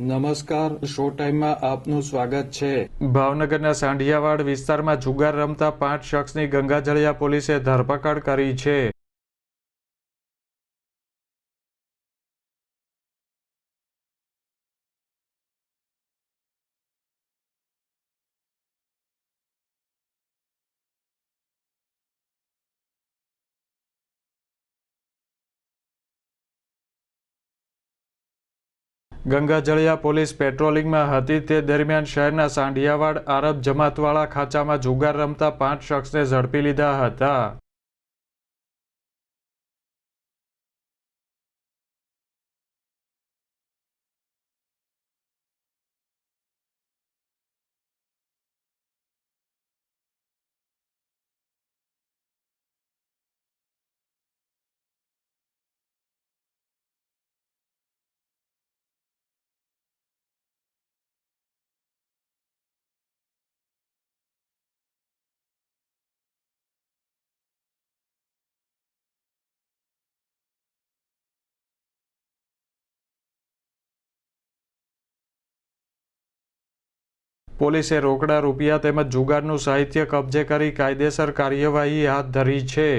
નમસ્કાર, શો ટાઈમમાં આપનું સ્વાગત છે. ભાવનગરના સાંઢિયાવાડ વિસ્તારમાં જુગાર રમતા પાંચ શખ્સની ગંગાજળિયા પોલીસે ધરપકડ કરી છે. ગંગાજળિયા પોલીસ પેટ્રોલિંગમાં હતી. તે દરમિયાન શહેરના સાંઢિયાવાડ, આરબ જમાતવાળા ખાંચામાં જુગાર રમતા પાંચ શખ્સને ઝડપી લીધા હતા. પોલીસે રોકડા રૂપિયા તેમજ જુગારનું સાહિત્ય કબજે કરી કાયદેસર કાર્યવાહી હાથ ધરી છે.